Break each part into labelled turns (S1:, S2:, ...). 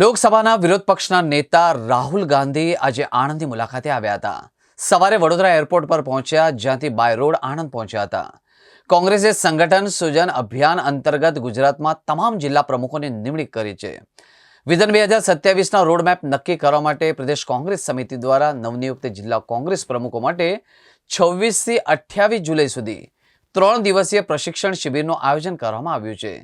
S1: લોકસભાના વિરોધ પક્ષના નેતા રાહુલ ગાંધી આજે આણંદની મુલાકાતે આવ્યા હતા. સવારે વડોદરા એરપોર્ટ પર પહોંચ્યા, જ્યાંથી બાય રોડ આણંદ પહોંચ્યા હતા. કોંગ્રેસે સંગઠન સૃજન અભિયાન અંતર્ગત ગુજરાતમાં તમામ જિલ્લા પ્રમુખોની નિમણૂક કરી છે. વિધન બે હજાર સત્યાવીસના રોડમેપ નક્કી કરવા માટે પ્રદેશ કોંગ્રેસ સમિતિ દ્વારા નવનિયુક્ત જિલ્લા કોંગ્રેસ પ્રમુખો માટે છવ્વીસથી અઠ્યાવીસ જુલાઈ સુધી ત્રણ દિવસીય પ્રશિક્ષણ શિબિરનું આયોજન કરવામાં આવ્યું છે,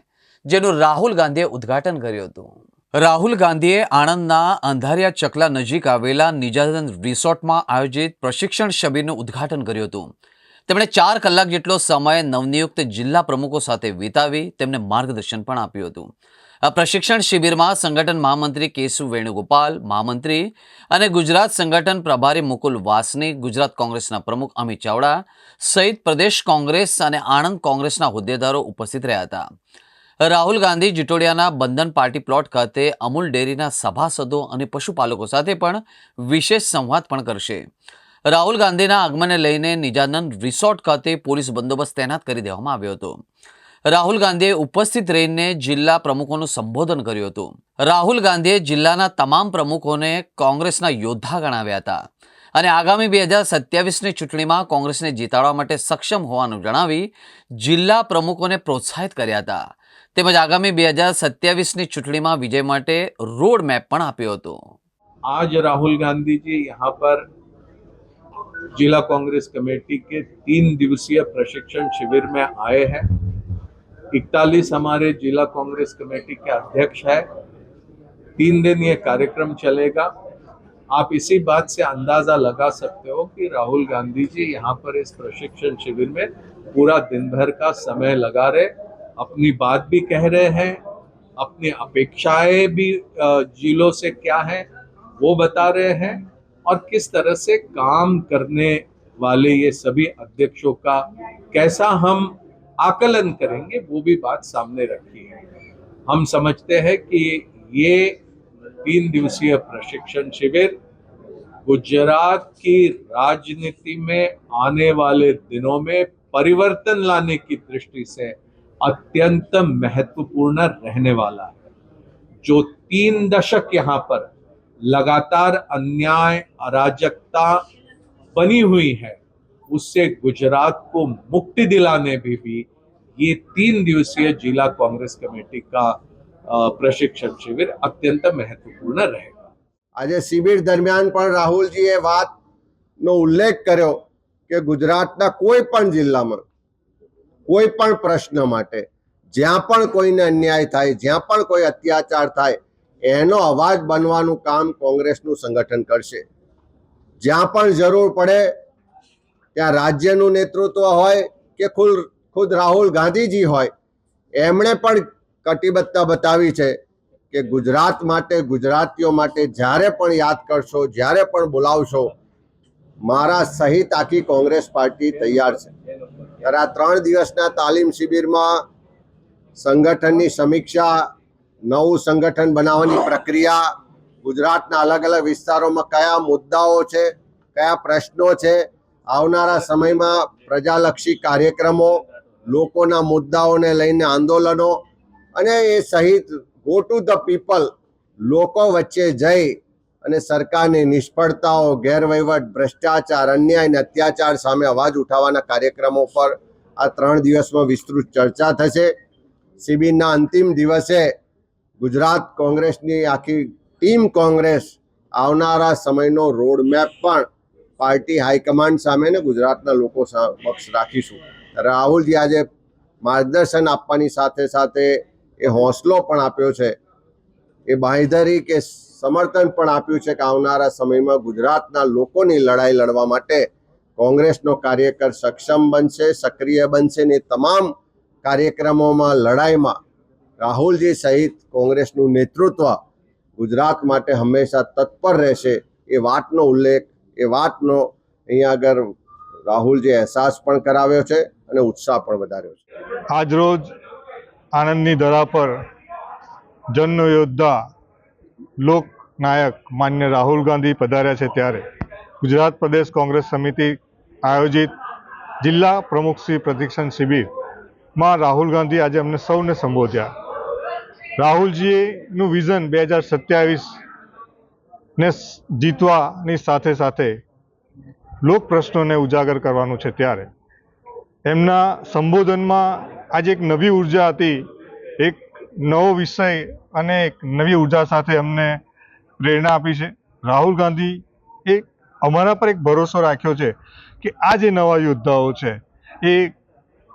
S1: જેનું રાહુલ ગાંધીએ ઉદ્ઘાટન કર્યું હતું. રાહુલ ગાંધીએ આણંદના અંધારિયા ચકલા નજીક આવેલા નિજાદન રિસોર્ટમાં આયોજિત પ્રશિક્ષણ શિબિરનું ઉદ્ઘાટન કર્યું હતું. તેમણે ચાર કલાક જેટલો સમય નવનિયુક્ત જિલ્લા પ્રમુખો સાથે વિતાવી તેમને માર્ગદર્શન પણ આપ્યું હતું. આ પ્રશિક્ષણ શિબિરમાં સંગઠન મહામંત્રી કેશુ વેણુગોપાલ, મહામંત્રી અને ગુજરાત સંગઠન પ્રભારી મુકુલ વાસની, ગુજરાત કોંગ્રેસના પ્રમુખ અમિત ચાવડા સહિત પ્રદેશ કોંગ્રેસ અને આણંદ કોંગ્રેસના હોદ્દેદારો ઉપસ્થિત રહ્યા હતા. રાહુલ ગાંધી જીટોડિયાના બંધન પાર્ટી પ્લોટ ખાતે અમૂલ ડેરીના સભાસદો અને પશુપાલકો સાથે પણ વિશેષ સંવાદ પણ કરશે. રાહુલ ગાંધીના આગમનને લઈને નિજાનંદ રિસોર્ટ ખાતે પોલીસ બંદોબસ્ત તૈનાત કરી દેવામાં આવ્યો હતો. રાહુલ ગાંધીએ ઉપસ્થિત રહીને જિલ્લા પ્રમુખોનું સંબોધન કર્યું હતું. રાહુલ ગાંધીએ જિલ્લાના તમામ પ્રમુખોને કોંગ્રેસના યોદ્ધા ગણાવ્યા હતા અને આગામી બે હજાર સત્યાવીસની ચૂંટણીમાં કોંગ્રેસને જીતાડવા માટે સક્ષમ હોવાનું જણાવી જિલ્લા પ્રમુખોને પ્રોત્સાહિત કર્યા હતા. તેમજ આગામી બે હજાર સત્યાવીસની ચૂંટણીમાં વિજય માટે રોડ મેપ પણ આપ્યો હતો
S2: आज राहुल गांधी जी यहाँ पर जिला कांग्रेस कमेटी के तीन दिवसीय प्रशिक्षण शिविर में आए हैं इकतालीस हमारे जिला कांग्रेस कमेटी के अध्यक्ष है तीन दिन ये कार्यक्रम चलेगा आप इसी बात से अंदाजा लगा सकते हो कि राहुल गांधी जी यहाँ पर इस प्रशिक्षण शिविर में पूरा दिन भर का समय लगा रहे अपनी बात भी कह रहे हैं, अपनी अपेक्षाएँ भी जिलों से क्या है, वो बता रहे हैं और किस तरह से काम करने वाले ये सभी अध्यक्षों का कैसा हम आकलन करेंगे, वो भी बात सामने रखी है। हम समझते हैं कि ये तीन दिवसीय प्रशिक्षण शिविर गुजरात की राजनीति में आने वाले दिनों में परिवर्तन लाने की दृष्टि से अत्यंत महत्वपूर्ण रहने वाला है जो तीन दशक यहाँ पर लगातार अन्याय अराजकता बनी हुई है उससे गुजरात को मुक्ति दिलाने में भी ये तीन दिवसीय जिला कांग्रेस कमेटी का अ, प्रशिक्षण शिविर अत्यंत महत्वपूर्ण रहेगा
S3: આજે શિબિર દરમિયાન પણ રાહુલજીએ વાતનો ઉલ્લેખ કર્યો કે ગુજરાતના કોઈ પણ જિલ્લામાં કોઈ પણ પ્રશ્ન માટે, જ્યાં પણ કોઈને અન્યાય થાય, જ્યાં પણ કોઈ અત્યાચાર થાય, એનો અવાજ બનવાનું કામ કોંગ્રેસનું સંગઠન કરશે. જ્યાં પણ જરૂર પડે, ત્યાં રાજ્યનું નેતૃત્વ હોય કે ખુદ ખુદ રાહુલ ગાંધીજી હોય, એમણે પણ કટિબદ્ધતા બતાવી છે કે ગુજરાત માટે, ગુજરાતીઓ માટે જ્યારે પણ યાદ કરશો, જ્યારે પણ બોલાવશો, મારા સહિત આખી કોંગ્રેસ પાર્ટી તૈયાર છે. ત્યારે આ ત્રણ દિવસના તાલીમ શિબિરમાં સંગઠનની સમીક્ષા, નવું સંગઠન બનાવવાની પ્રક્રિયા, ગુજરાતના અલગ અલગ વિસ્તારોમાં કયા મુદ્દાઓ છે, કયા પ્રશ્નો છે, આવનારા સમયમાં પ્રજાલક્ષી કાર્યક્રમો, લોકોના મુદ્દાઓને લઈને આંદોલનો અને એ સહિત ગો ટુ ધ પીપલ લોકો વચ્ચે જઈ અને સરકારની નિષ્ફળતાઓ, ગેરવહીવટ, ભ્રષ્ટાચાર, અન્યાય અને અત્યાચાર સામે અવાજ ઉઠાવવાના કાર્યક્રમો પર આ ત્રણ દિવસમાં વિસ્તૃત ચર્ચા થશે. શિબિરના અંતિમ દિવસે ગુજરાત કોંગ્રેસની આખી ટીમ કોંગ્રેસ આવનારા સમયનો રોડમેપ પણ પાર્ટી હાઈકમાન્ડ સામે ને ગુજરાતના લોકો સમક્ષ રાખીશું. રાહુલજી આજે માર્ગદર્શન આપવાની સાથે સાથે એ હોંસલો પણ આપ્યો છે. એ બાંયધરી કે સમર્થન પણ આપ્યું છે કે આવનારા સમયમાં ગુજરાતના લોકોની લડાઈ લડવા માટે કોંગ્રેસનો કાર્યકર સક્ષમ બનશે, સક્રિય બનશે ને તમામ કાર્યક્રમોમાં લડાઈમાં રાહુલજી સહિત કોંગ્રેસનું નેતૃત્વ ગુજરાત માટે હંમેશા તત્પર રહેશે એ વાતનો ઉલ્લેખ, એ વાતનો અહીંયા આગળ રાહુલજી અહેસાસ પણ કરાવ્યો છે અને ઉત્સાહ પણ વધાર્યો છે.
S4: આજરોજ આનંદની ધરા પર જન્મ યોદ્ધા લોકનાયક માન્ય રાહુલ ગાંધી પધાર્યા છે ત્યારે. ગુજરાત પ્રદેશ કોંગ્રેસ સમિતિ આયોજિત જિલ્લા પ્રમુખ શ્રી પ્રતિક્ષણ શિબિરમાં રાહુલ ગાંધી આજે અમને સૌને સંબોધ્યા. રાહુલજીનું વિઝન બે હજાર સત્યાવીસને જીતવાની સાથે સાથે લોક પ્રશ્નોને ઉજાગર કરવાનું છે ત્યારે. એમના સંબોધનમાં આજે એક નવી ઊર્જા હતી, એક નવો વિષય અને એક નવી ઊર્જા સાથે અમને પ્રેરણા આપી છે. રાહુલ ગાંધી એ અમારા પર એક ભરોસો રાખ્યો છે કે આ જે નવા યોદ્ધાઓ છે, એ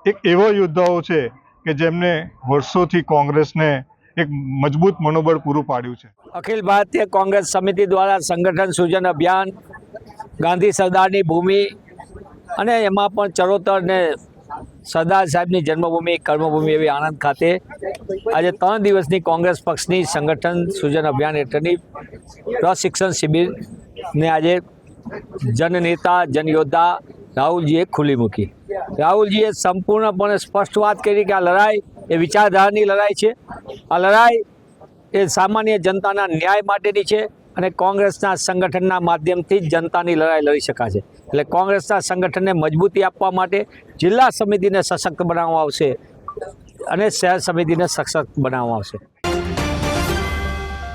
S4: એક એવા યોદ્ધાઓ છે કે જેમને વર્ષોથી કોંગ્રેસને એક મજબૂત મનોબળ પૂરું પાડ્યું છે.
S5: અખિલ ભારતીય કોંગ્રેસ સમિતિ દ્વારા સંગઠન સૂજન અભિયાન, ગાંધી સરદારની ભૂમિ અને એમાં પણ ચરોતર ને સરદાર સાહેબની જન્મભૂમિ, કર્મભૂમિ એવી આણંદ ખાતે આજે ત્રણ દિવસની કોંગ્રેસ પક્ષની સંગઠન સૂજન અભિયાન હેઠળની પ્રશિક્ષણ શિબિરને આજે જનનેતા, જનયોદ્ધા રાહુલજીએ ખુલ્લી મૂકી. રાહુલજીએ સંપૂર્ણપણે સ્પષ્ટ વાત કરી કે આ લડાઈ એ વિચારધારાની લડાઈ છે. આ લડાઈ એ સામાન્ય જનતાના ન્યાય માટેની છે. અને કોંગ્રેસના સંગઠનના માધ્યમથી જ જનતાની લડાઈ લડી શકાશે. એટલે કોંગ્રેસના સંગઠનને મજબૂતી આપવા માટે જિલ્લા સમિતિને સશક્ત બનાવવામાં આવશે અને શહેર સમિતિને સશક્ત બનાવવામાં આવશે.